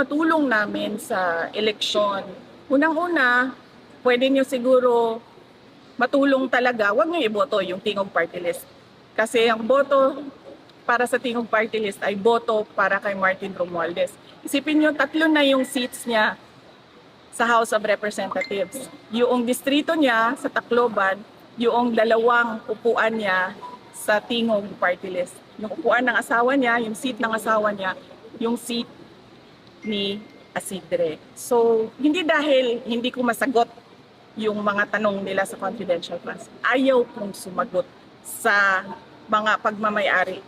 Matulong namin sa eleksyon. Unang-una, pwede nyo siguro matulong talaga, huwag nyo iboto yung Tingog Party List. Kasi ang boto para sa Tingog Party List ay boto para kay Martin Romualdez. Isipin nyo, tatlo na yung seats niya sa House of Representatives. Yung distrito niya sa Tacloban, yung dalawang upuan niya sa Tingog Party List. Yung upuan ng asawa niya, yung seat ng asawa niya, yung seat ni Asidre. So, hindi dahil hindi ko masagot yung mga tanong nila sa confidential funds. Ayaw kong sumagot sa mga pagmamayari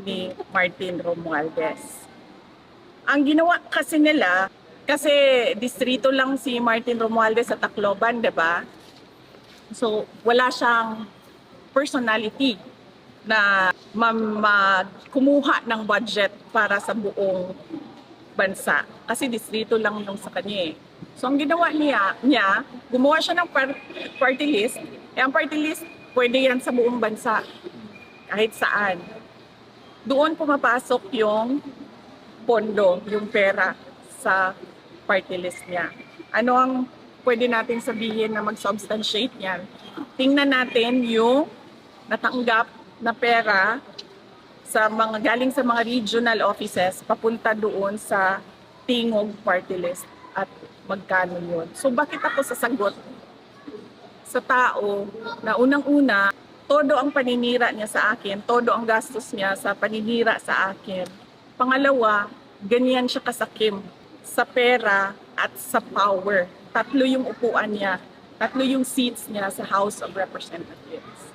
ni Martin Romualdez. Ang ginawa kasi nila, kasi distrito lang si Martin Romualdez sa Tacloban, di ba? So, wala siyang personality na ma- ma- kumuha ng budget para sa buong bansa. Kasi distrito lang yung sa kanya eh. So ang ginawa niya, niya gumawa siya ng par- party list. Eh, ang party list, pwede yan sa buong bansa. Kahit saan. Doon pumapasok yung pondo, yung pera sa party list niya. Ano ang pwede natin sabihin na mag-substantiate niyan? Tingnan natin yung natanggap na pera sa mga galing sa mga regional offices papunta doon sa Tingog Party List at magkano yun. So bakit ako sasagot sa tao na unang-una, todo ang paninira niya sa akin, todo ang gastos niya sa paninira sa akin. Pangalawa, ganyan siya kasakim sa pera at sa power. Tatlo yung upuan niya, tatlo yung seats niya sa House of Representatives.